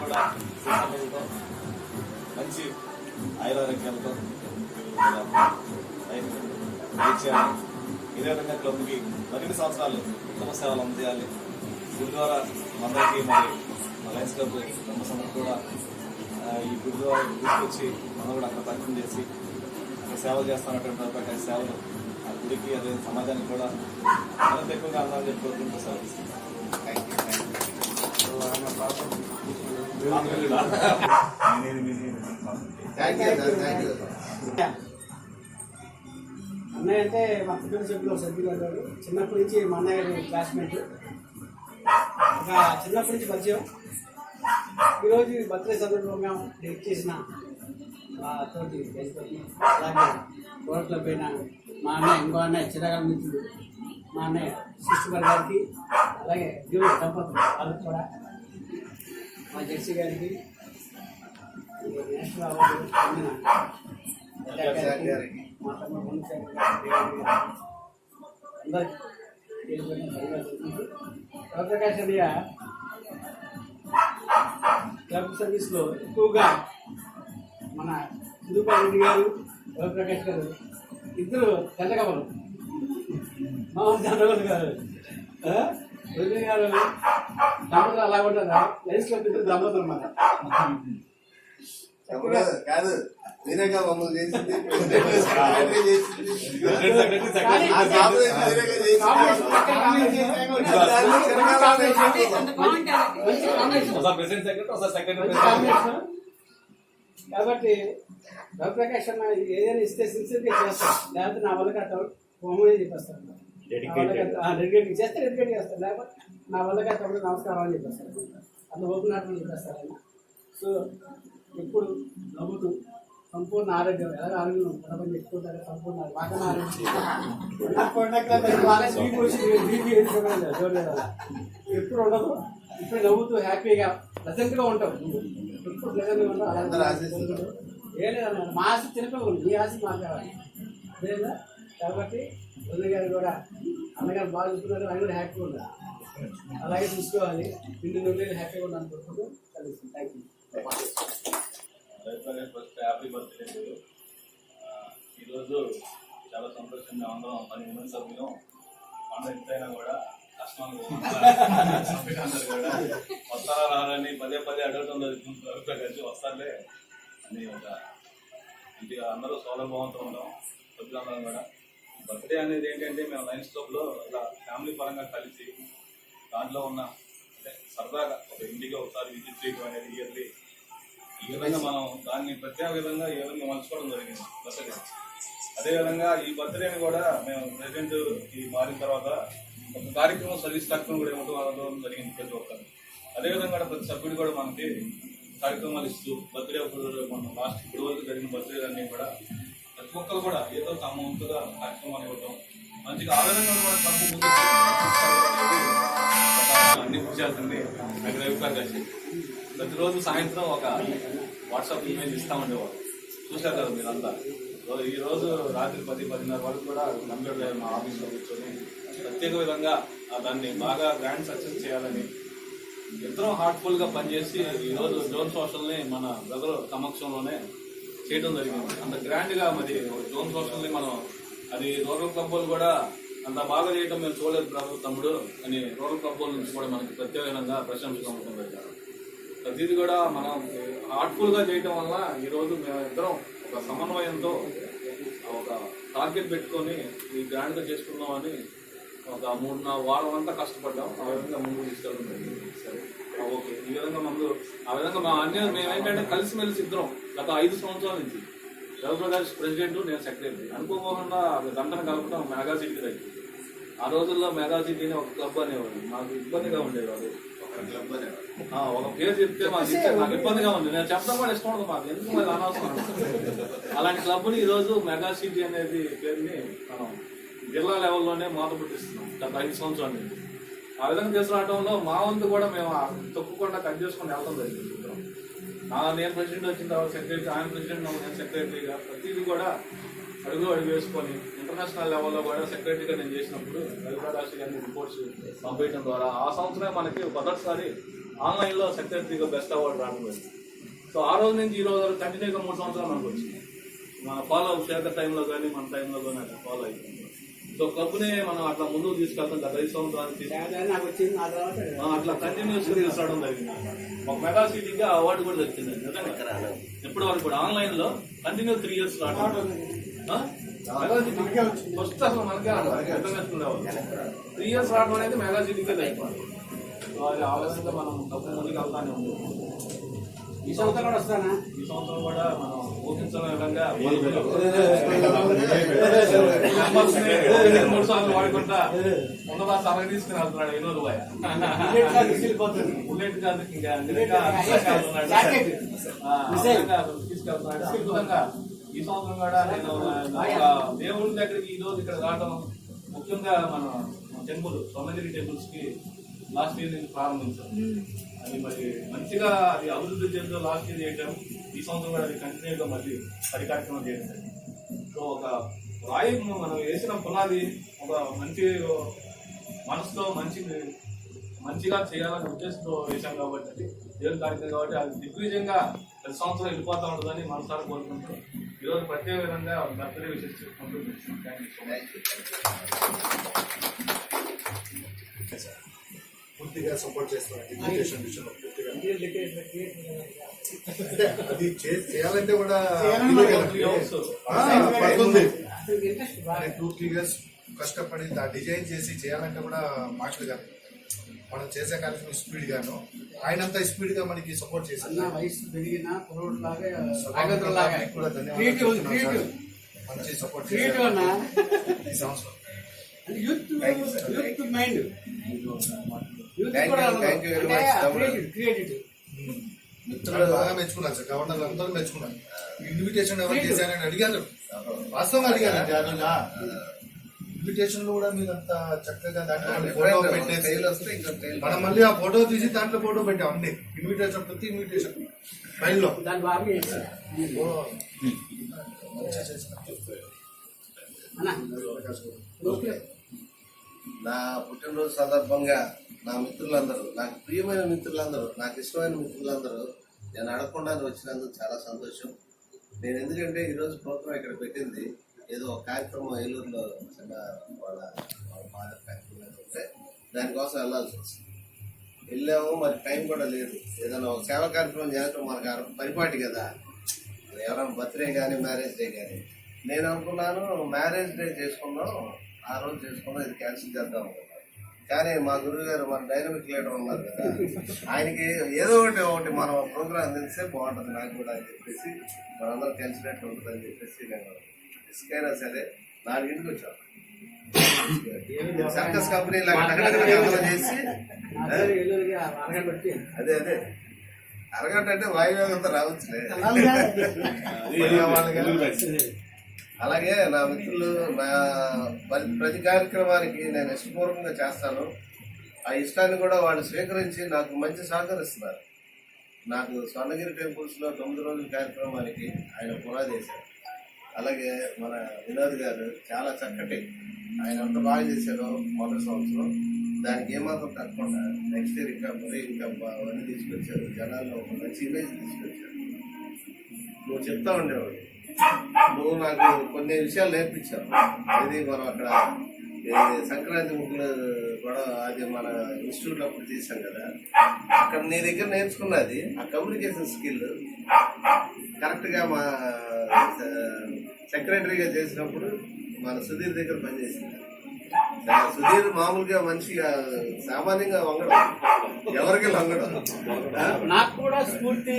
కూడా మంచి ఆయురారోగ్యాలతో లైఫ్ ఇదే విధంగా క్లబ్కి మరిన్ని సంవత్సరాలు ఉత్తమ సేవలు అందజేయాలి గుడి ద్వారా అందరికీ మరి మా లయన్స్ క్లబ్ బ్రహ్మసందరూ కూడా ఈ గుడి ద్వారా తీసుకొచ్చి మనం కూడా అక్కడ పరిచయం చేసి అక్కడ సేవలు చేస్తున్నటువంటి సేవలు ఆ గుడికి అదే సమాజానికి కూడా మరింత ఎక్కువగా అందాలని చెప్పి కోరుకుంటూ thank you sir thank you అన్నయ్య అంటే మా కుటుంబ సభ్యులు సభ్యులు గారు చిన్నప్పటి నుంచి మా అన్నయ్య గారి క్లాస్మేట్ ఒక చిన్నప్పటి నుంచి పరిచయం. ఈరోజు ఈ బర్త్డే సందర్భంగా డెక్ చేసిన తోటి అలాగే గోడ పోయిన మా అన్నయ్య ఇంకో అన్నయ్య చిరకాల మిత్రుడు మా అన్నయ్య శిష్యుగారి గారికి అలాగే దేవుడు దంపతులు వాళ్ళకి కూడా మా జెర్సీ గారికి నేషనల్ అవార్డు పొందిన. మా తమ్ముడు మునిసారి అందరికీ తెలియజేయడం అన్నయ్య క్లబ్ సర్వీస్లో ఎక్కువగా మన సింధుపాల్ రెడ్డి గారు శివప్రకాష్ గారు ఇద్దరు తెల్లగవలు మా చంద్రబాబు గారు దంపతులు అలా ఉంటారా దంపతులు అన్నమాట తమ్ముడు కాదు మమ్మల్ని చేసింది. కాబట్టి రవిప్రకాష్ అన్న ఏదైనా ఇస్తే సిన్సియర్గా చేస్తాను లేకపోతే నా వల్ల కట్టవు హోమని చెప్పేస్తాను డెడికేట్ చేస్తే డెడికేట్ చేస్తాను లేకపోతే నా వల్ల కట్టవు నమస్కారం అని చెప్పేస్తాను అంత ఓపెన్ హార్ట్ చెప్పేస్తాను ఆయన. సో ఎప్పుడు నవ్వుతూ సంపూర్ణ ఆరోగ్యం ఎలా ఆరోగ్యం పదమని చెప్పుకుంటారు సంపూర్ణ వాకన ఆరోగ్యం. ఎప్పుడు ఉండదు. ఇప్పుడు నవ్వుతూ హ్యాపీగా ప్లెజెంట్గా ఉంటావు ఎప్పుడు ప్లెజెంట్గా ఉంటావు. ఏం లేదన్న మా ఆశ చిన్నపిల్లలు మీ ఆశ కావాలి. అదేనా కాబట్టి అన్నగారు కూడా అన్నగారు బాగా చూసుకున్నారు ఆయన కూడా హ్యాపీగా ఉండాలి. అలాగే చూసుకోవాలి. ఇంటి నుండి హ్యాపీగా ఉండాలని కోరుకుంటూ కలుగుతుంది thank you first happy birthday ఈరోజు చాలా సంతోషంగా అందరం పది మంది సభ్యులు. పండుగ ఎంతైనా కూడా కష్టాలు కూడా వస్తారా రారని పదే పదే అడగటం ప్రభుత్వం కలిసి వస్తారులే అని ఒక ఇంటిగా అందరూ సౌలభ్యంతో ఉంటాం సభ్యులందరం కూడా. బర్త్డే అనేది ఏంటంటే మేము లైన్స్ క్లబ్లో ఇలా ఫ్యామిలీ పరంగా కలిసి దాంట్లో ఉన్న అంటే సరదాగా ఒక ఇంటికి ఒకసారి విజిట్ చేయడం అనేది ఇయర్లీ ఈ విధంగా మనం దాన్ని ప్రత్యేక విధంగా ఈ విధంగా మలుచుకోవడం జరిగింది బర్త్డే. అదేవిధంగా ఈ బర్త్డేని కూడా మేము ప్రెసిడెంట్ ఈ మారిన తర్వాత ఒక కార్యక్రమం సర్వీస్ కార్యక్రమం కూడా ఇవ్వడం జరిగింది ప్రతి ఒక్కరు. అదేవిధంగా ప్రతి సభ్యుడు కూడా మనకి కార్యక్రమాలు ఇస్తూ బర్త్డే అప్పుడు మనం లాస్ట్ ఇప్పుడు వరకు జరిగిన బర్త్డే అన్ని కూడా ఒక్కరు కూడా ఏదో తమ వంతుగా కార్యక్రమాలు ఇవ్వటం మంచిగా ఆ కూడా తప్పు ముందు నాకు ప్రతిరోజు సాయంత్రం ఒక వాట్సాప్ ఇమేజ్ ఇస్తా ఉండేవారు. చూశారు కదా మీరంతా. అంతా ఈ రోజు రాత్రి పది పదిన్నర వరకు కూడా కంప్యూటర్ మా ఆఫీస్లో కూర్చొని ప్రత్యేక విధంగా దాన్ని బాగా గ్రాండ్ సక్సెస్ చేయాలని ఎంతో హార్ట్ఫుల్గా పనిచేసి ఈ రోజు జోన్ సోషల్ని మన బ్రదర్ సమక్షంలోనే చేయడం జరిగింది. అంత గ్రాండ్గా మరి జోన్ సోషల్ మనం అది రూరల్ క్లబ్ కూడా అంత బాగా చేయడం మేము చూడలేదు బ్రదర్ తమ్ముడు అని రూరల్ క్లబ్ నుంచి కూడా మనకి ప్రత్యేకంగా ప్రశంసలు ఉంటుంది ప్రతిది కూడా మనం హార్ట్ఫుల్ చేయటం వల్ల ఈరోజు మేము ఇద్దరం ఒక సమన్వయంతో ఒక టార్గెట్ పెట్టుకొని ఈ గ్రాండ్గా చేసుకుందామని ఒక మూడు నాలుగు వారం అంతా కష్టపడ్డాం. ఆ విధంగా ముందు తీసుకెళ్ళడం జరిగింది. సరే. ఓకే. ఈ విధంగా ముందు ఆ విధంగా మా అన్ని మేము ఏంటంటే కలిసిమెలిసి ఇద్దరం గత ఐదు సంవత్సరాల నుంచి రవిప్రకాష్ ప్రెసిడెంట్ నేను సెక్రటరీ అనుకోకుండా దండన కలపడం మెగా సిటీ దగ్గర ఆ రోజుల్లో మెగా సిటీని ఒక క్లబ్ అనేవాడు. నాకు ఇబ్బందిగా ఉండేది అది. ఒక క్లబ్ అనేవారు. ఆ, ఒక పేరు చెప్తే మాకు నాకు ఇబ్బందిగా ఉంది. నేను చెప్పడం కూడా ఇష్టం ఉండదు మాకు. ఎందుకు మరి అనవసరం? అలాంటి క్లబ్ని ఈ రోజు మెగా సిటీ అనేది పేరుని మనం జిల్లా లెవెల్లోనే మూత పుట్టిస్తున్నాం గత ఐదు సంవత్సరాల నుంచి. ఆ విధంగా తీసుకురావడంలో మా వంతు కూడా మేము ఆ తొక్కకుండా కట్ చేసుకొని వెళ్తాం జరిగింది. నా నేను ప్రెసిడెంట్ వచ్చిన తర్వాత సెక్రటరీ ఆయన ప్రెసిడెంట్ నేను సెక్రటరీగా ప్రతిదీ కూడా అడుగు అడుగు వేసుకొని ఇంటర్నేషనల్ లెవెల్లో కూడా సెక్రటరీగా నేను చేసినప్పుడు రవిప్రకాష్ గారిని రిపోర్ట్స్ పంపించడం ద్వారా ఆ సంవత్సరం మనకి మొదటిసారి ఆన్లైన్లో సెక్రటరీగా బెస్ట్ అవార్డు రావడం సో ఆ రోజు నుంచి ఈ రోజు వరకు కంటిన్యూగా మూడు సంవత్సరాలు మనకు వచ్చింది. మన ఫాలో అప్ శేఖర్ టైంలో కానీ మన టైంలో కానీ అట్లా ఫాలో అయిపోయింది. సో క్లబ్నే మనం అట్లా ముందుకు తీసుకెళ్తాం గత ఐదు సంవత్సరానికి అట్లా కంటిన్యూస్ తీసుకురావడం జరిగింది ఒక మెగా సిటీగా అవార్డు కూడా దొరికింది ఇప్పటి వరకు కూడా ఆన్లైన్లో కంటిన్యూ త్రీ ఇయర్స్ రావడం ఫస్ట్ అసలు మనకే త్రీ ఇయర్స్ రావడం అనేది మెగా సిటీకే అయిపోయింది సో అది మనం తప్పు ముందుకు వెళ్తానే ఉంది. ఈ సంవత్సరం కూడా వస్తానా ఈ సంవత్సరం కూడా మనం ఊహించిన విధంగా మూడు సార్లు వాడుకుంటా ఉన్నదా సరగ తీసుకుని వెళ్తున్నాడు వినోద్ బాయ్ బుల్లెట్ కాదు తీసుకెళ్తున్నాడు ఈ సంవత్సరం కూడా నేను దేవుడి దగ్గరికి ఈ రోజు ఇక్కడ రావడం ముఖ్యంగా మన టెంపుల్ సోమగిరి టెంపుల్స్కి లాస్ట్ ఇయర్ నుంచి ప్రారంభించాం అది మరి మంచిగా అది అభివృద్ధి చేస్తూ లాస్ట్ ఇయర్ చేయటం ఈ సంవత్సరం కూడా అది కంటిన్యూగా మళ్ళీ పది కార్యక్రమం చేయడం. సో ఒక రాయి మనం వేసిన పునాది ఒక మంచి మనసుతో మంచి మంచిగా చేయాలనే ఉద్దేశంతో వేశాం కాబట్టి అది. దేవుని కార్యక్రమం కాబట్టి అది దిగ్విజయంగా ప్రతి సంవత్సరం వెళ్ళిపోతా ఉంటుందని మనసారా కోరుకుంటూ ఈరోజు ప్రత్యేక విధంగా బర్త్డే విషయం చెప్పుకుంటూ థ్యాంక్ యూ సో మచ్ పూర్తిగా సపోర్ట్ చేస్తాను ఎడ్యుకేషన్ విషయంలో పూర్తిగా. ఇంటీరియర్ డెకరేషన్ క్రియేట్ అంటే అది చే- చేయాలంటే కూడా ఆ, పడుతుంది. టూ త్రీ ఇయర్స్ కష్టపడి దా డిజైన్ చేసి చేయాలంటే కూడా మాటలు కాదు మనం చేసే కార్యక్రమం స్పీడ్ గాను ఆయనంతా స్పీడ్గా మనకి సపోర్ట్ చేశారు. వయసు పెరిగిన కూడా ధన్యవాదాలు. మంచి సపోర్ట్ ఈ సంవత్సరం. Youth youth mind. యూత్ మిత్రులు బాగా మెచ్చుకున్నారు సార్ గవర్నర్ అందరూ మెచ్చుకున్నారు. ఇన్విటేషన్ ఎవరు చేశారని అడిగారు. వాస్తవంగా అడిగారు. ఆ రోజు ఇన్విటేషన్లో కూడా మీరు అంత చక్కగా దాంట్లో ఫోటో పెట్టేసి మనం మళ్ళీ ఆ ఫోటో తీసి దాంట్లో ఫోటో పెట్టాం అన్ని. ఇన్విటేషన్ ప్రతి ఇన్విటేషన్ ఫైల్లో. దాన్ని నా పుట్టినరోజు సందర్భంగా నా మిత్రులందరూ నాకు ప్రియమైన మిత్రులందరూ నాకు ఇష్టమైన మిత్రులందరూ నేను అడగకుండా వచ్చినందుకు చాలా సంతోషం. నేను ఎందుకంటే ఈరోజు ప్రోగ్రాం ఇక్కడ పెట్టింది. ఏదో ఒక కార్యక్రమం ఏలూరులో చిన్న వాళ్ళ వాళ్ళ కార్యక్రమం ఉంటే దానికోసం వెళ్ళాల్సి వచ్చింది వెళ్ళాము మరి టైం కూడా లేదు. ఏదైనా ఒక సేవ కార్యక్రమం చేయడం మనకు పరిపాటి కదా. ఎవరైనా బర్త్డే కానీ మ్యారేజ్ డే కానీ. నేను అనుకున్నాను మ్యారేజ్ డే చేసుకున్నాం ఆ రోజు చేసుకుందాం ఇది క్యాన్సిల్ చేద్దాం కానీ మా గురువు గారు మన డైనమిక్ లీడర్ ఉన్నారు కదా ఆయనకి ఏదో ఒకటి ఒకటి మనం ప్రోగ్రామ్ తెలిస్తే బాగుంటుంది నాకు కూడా అని చెప్పేసి మనందరం కలిసినట్టు ఉంటుంది అని చెప్పేసి నేను ఇసుకైనా సరే నాలుగింటికి వచ్చాను సర్కస్ కంపెనీ చేసి అదే అదే. అరగంట అంటే వాయువేగంతో రావచ్చులే. అలాగే నా మిత్రులు నా ప్రతి- ప్రతి కార్యక్రమానికి నేను ఇష్టపూర్వకంగా చేస్తాను. ఆ ఇష్టాన్ని కూడా వాళ్ళు స్వీకరించి నాకు మంచి సహకరిస్తున్నారు. నాకు స్వర్ణగిరి టెంపుల్స్లో తొమ్మిది రోజుల కార్యక్రమానికి ఆయన పునాది వేశారు. అలాగే మన వినోద్ గారు చాలా చక్కటి ఆయన అంత బాగా చేశారు మొదటి సంవత్సరం. దానికి ఏమాత్రం తగ్గకుండా నెక్స్ట్ ఇయర్ ఇంకా మరీ ఇంకా అవన్నీ తీసుకొచ్చారు. జనాల్లో ఒక మంచి ఇమేజ్ తీసుకొచ్చారు. నువ్వు చెప్తా ఉండేవాడు నువ్వు నాకు కొన్ని విషయాలు నేర్పించావు. ఇది మనం అక్కడ సంక్రాంతి ముగ్గులు కూడా అది మన ఇన్స్టిట్యూట్ అప్పుడు చేశాం కదా. అక్కడ నీ దగ్గర నేర్చుకున్నది ఆ కమ్యూనికేషన్ స్కిల్ కరెక్ట్గా మా సెక్రటరీగా చేసినప్పుడు మన సుధీర్ దగ్గర పనిచేసింది. సుధీర్ మామూలుగా మంచిగా సామాన్యంగా వంగడం. ఎవరికి లొంగడం? నాకు కూడా స్ఫూర్తి.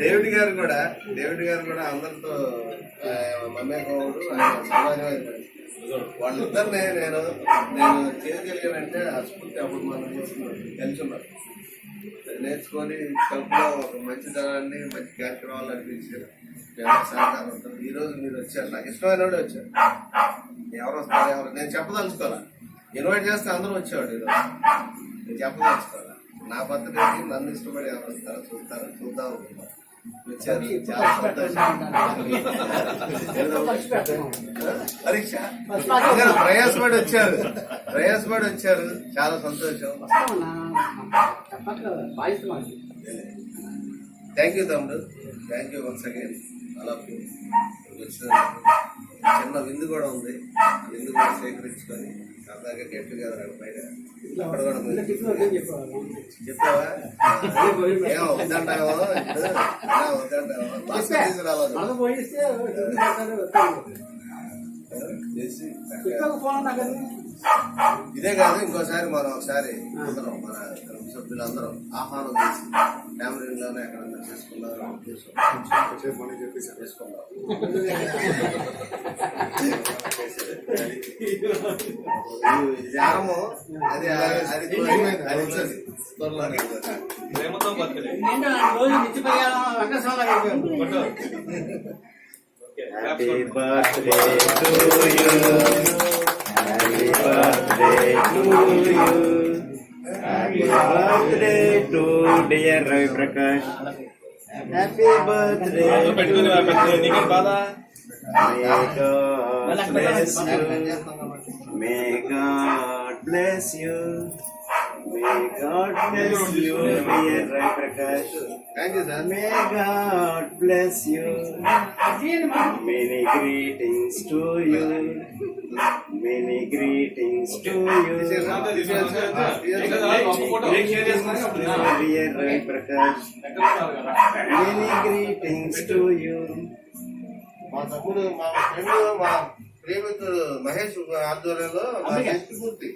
డేవిడ్ గారు కూడా డేవిడ్ గారు కూడా అందరితో. వాళ్ళిద్దరిని నేను నేను చేయగలిగానంటే ఆ స్ఫూర్తి అప్పుడు మనం నేర్చుకున్నాం తెలుసున్నాం నేర్చుకొని కలుపులో ఒక మంచి ధనాన్ని మంచి కార్యక్రమాలు అనిపించారు సహకారంతో ఈ రోజు మీరు వచ్చారు. నాకు ఇష్టమైన వచ్చారు. ఎవరు వస్తారు ఎవరు? నేను చెప్పదలుచుకోవాలా? ఇన్వైట్ చేస్తే అందరూ వచ్చేవాడు ఈరోజు. నేను చెప్పదలుచుకోవాలా నా బర్త్డేకి నన్ను ఇష్టపడి ఎవరు వస్తారో చూస్తారో చూద్దాం అనుకుంటాను వచ్చారు. చాలా సంతోషం. పరీక్ష? ప్రయాసపడి వచ్చారు. ప్రయాసపడి వచ్చారు. చాలా సంతోషం. థ్యాంక్ యూ తమ్ముడు. థ్యాంక్ యూ వన్స్ అగైన్ అలా చిన్న విందు కూడా ఉంది. విందు కూడా స్వీకరించుకొని సరదాగా గెట్ టుగెదర్ పైన. అక్కడ కూడా. చెప్పావా? ఏమో వద్దంటావో? వద్దంటావో? ఇదే కాదు ఇంకోసారి మనం ఒకసారి అందరం మన కుటుంబ సభ్యులందరం ఆహ్వానం చేసి ఫ్యామిలీలోనే ఎక్కడన్నా చేసుకున్నాం ఆరము అది అది అది త్వరలోనే ప్రేమతో బతికలే నేను రోజు నిత్య ప్రయాణం వెంకటస్వామి గారు అయిపోయాను. Photo okay Happy birthday to you. Happy birthday to you. Happy birthday to dear Ravi Prakash. Happy birthday. రోజు పెట్టుకుని పెట్టుకుని నీకేం బాధ May God bless you. May God bless you. May God bless you, May God bless you. Many greetings to you. Many greetings to you. Ah, Many greetings to you. Many greetings to you. మా తమ్ముడు మా friend మా ప్రేమితుడు మహేష్ ఆధ్వర్యంలో పూర్తి